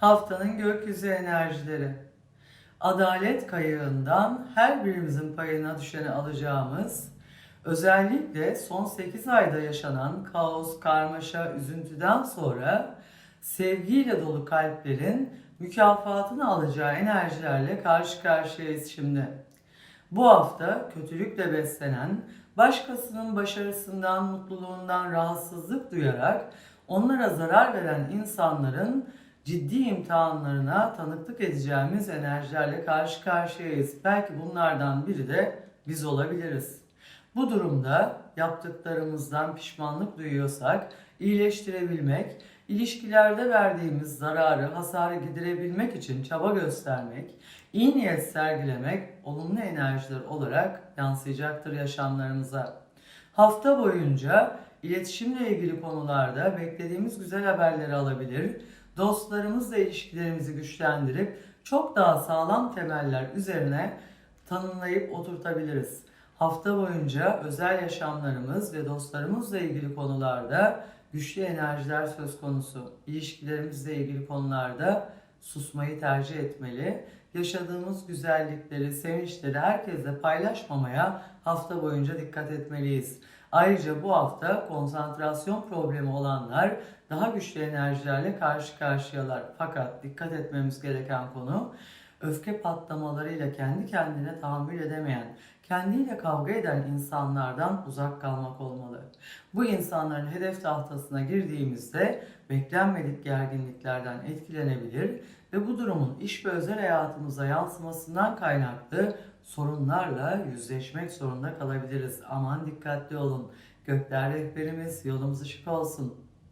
Haftanın gökyüzü enerjileri. Adalet kayığından her birimizin payına düşeni alacağımız, özellikle son 8 ayda yaşanan kaos, karmaşa, üzüntüden sonra sevgiyle dolu kalplerin mükafatını alacağı enerjilerle karşı karşıyayız şimdi. Bu hafta kötülükle beslenen, başkasının başarısından, mutluluğundan rahatsızlık duyarak onlara zarar veren insanların ciddi imtihanlarına tanıklık edeceğimiz enerjilerle karşı karşıyayız. Belki bunlardan biri de biz olabiliriz. Bu durumda yaptıklarımızdan pişmanlık duyuyorsak iyileştirebilmek, ilişkilerde verdiğimiz zararı, hasarı giderebilmek için çaba göstermek, iyi niyet sergilemek olumlu enerjiler olarak yansıyacaktır yaşamlarımıza. Hafta boyunca iletişimle ilgili konularda beklediğimiz güzel haberleri alabilir, dostlarımızla ilişkilerimizi güçlendirip çok daha sağlam temeller üzerine tanımlayıp oturtabiliriz. Hafta boyunca özel yaşamlarımız ve dostlarımızla ilgili konularda güçlü enerjiler söz konusu. İlişkilerimizle ilgili konularda susmayı tercih etmeli. Yaşadığımız güzellikleri, sevinçleri herkesle paylaşmamaya hafta boyunca dikkat etmeliyiz. Ayrıca bu hafta konsantrasyon problemi olanlar daha güçlü enerjilerle karşı karşıyalar. Fakat dikkat etmemiz gereken konu öfke patlamalarıyla kendi kendine tahammül edemeyen, kendiyle kavga eden insanlardan uzak kalmak olmalı. Bu insanların hedef tahtasına girdiğimizde beklenmedik gerginliklerden etkilenebilir ve bu durumun iş ve özel hayatımıza yansımasından kaynaklı sorunlarla yüzleşmek zorunda kalabiliriz. Aman dikkatli olun. Gökler rehberimiz yolumuz ışık olsun.